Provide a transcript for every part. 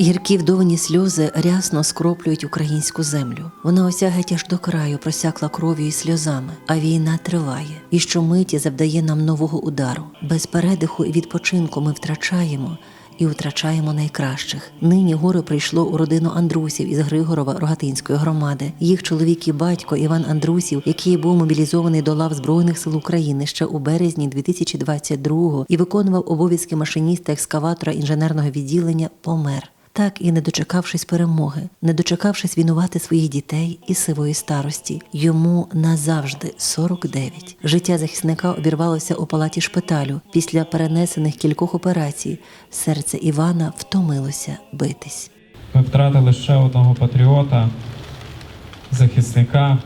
Гіркі вдовині сльози рясно скроплюють українську землю. Вона ося геть аж до краю просякла кров'ю і сльозами, а війна триває. І щомиті завдає нам нового удару. Без передиху і відпочинку ми втрачаємо. І втрачаємо найкращих. Нині горе прийшло у родину Андрусів із Григорова Рогатинської громади. Їх чоловік і батько Іван Андрусів, який був мобілізований до лав Збройних сил України ще у березні 2022-го і виконував обов'язки машиніста екскаватора інженерного відділення, помер. Так і не дочекавшись перемоги, не дочекавшись вінувати своїх дітей і сивої старості, йому назавжди 49. Життя захисника обірвалося у палаті шпиталю. Після перенесених кількох операцій серце Івана втомилося битись. Ми втратили ще одного патріота, захисника,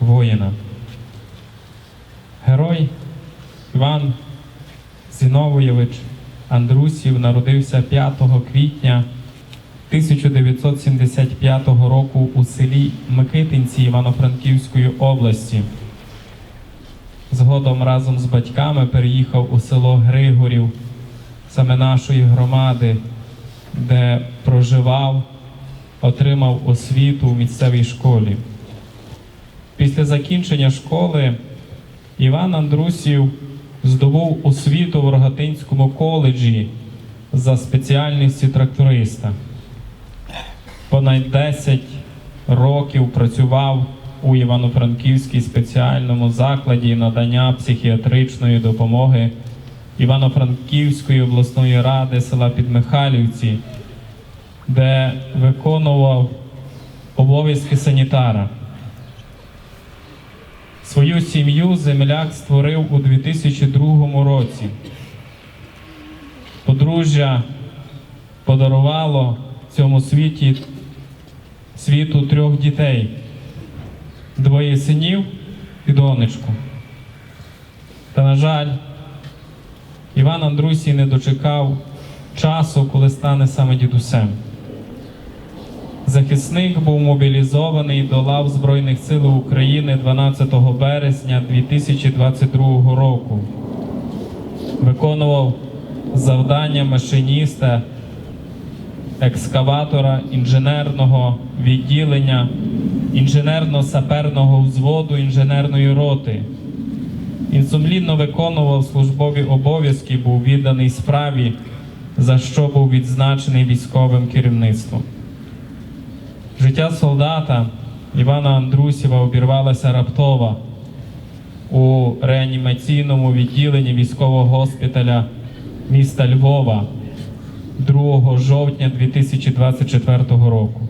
воїна. Герой Іван Зіновойович Андрусів народився 5 квітня 1975 року у селі Микитинці Івано-Франківської області. Згодом разом з батьками переїхав у село Григорів, саме нашої громади, де проживав, отримав освіту в місцевій школі. Після закінчення школи Іван Андрусів здобув освіту в Рогатинському коледжі за спеціальністю тракториста. Понад 10 років працював у Івано-Франківській спеціальному закладі надання психіатричної допомоги Івано-Франківської обласної ради села Підмихайлівці, де виконував обов'язки санітара. Свою сім'ю земляк створив у 2002 році. Подружжя подарувало цьому світі світу трьох дітей, двоє синів і донечку. Та, на жаль, Іван Андрусій не дочекав часу, коли стане саме дідусем. Захисник був мобілізований до лав Збройних сил України 12 березня 2022 року. Виконував завдання машиніста, екскаватора інженерного відділення, інженерно-саперного взводу інженерної роти. Він сумлінно виконував службові обов'язки, був відданий справі, за що був відзначений військовим керівництвом. Життя солдата Івана Андрусєва обірвалося раптово у реанімаційному відділенні військового госпіталя міста Львова 2 жовтня 2024 року.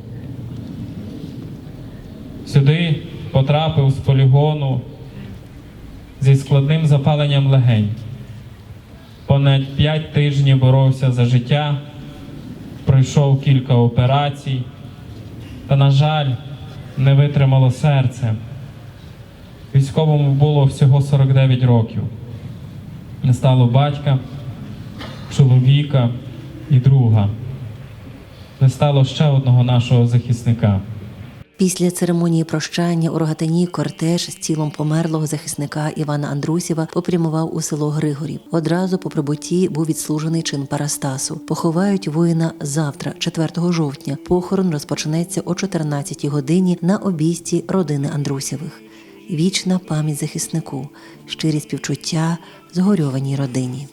Сюди потрапив з полігону зі складним запаленням легень. Понад 5 тижнів боровся за життя, пройшов кілька операцій. Та, на жаль, не витримало серце. Військовому було всього 49 років. Не стало батька, чоловіка і друга. Не стало ще одного нашого захисника. Після церемонії прощання у Рогатині кортеж з тілом померлого захисника Івана Андрусєва попрямував у село Григорів. Одразу по прибутті був відслужений чин Парастасу. Поховають воїна завтра, 4 жовтня. Похорон розпочнеться о 14 годині на обійсті родини Андрусєвих. Вічна пам'ять захиснику, щирі співчуття згорьованій родині.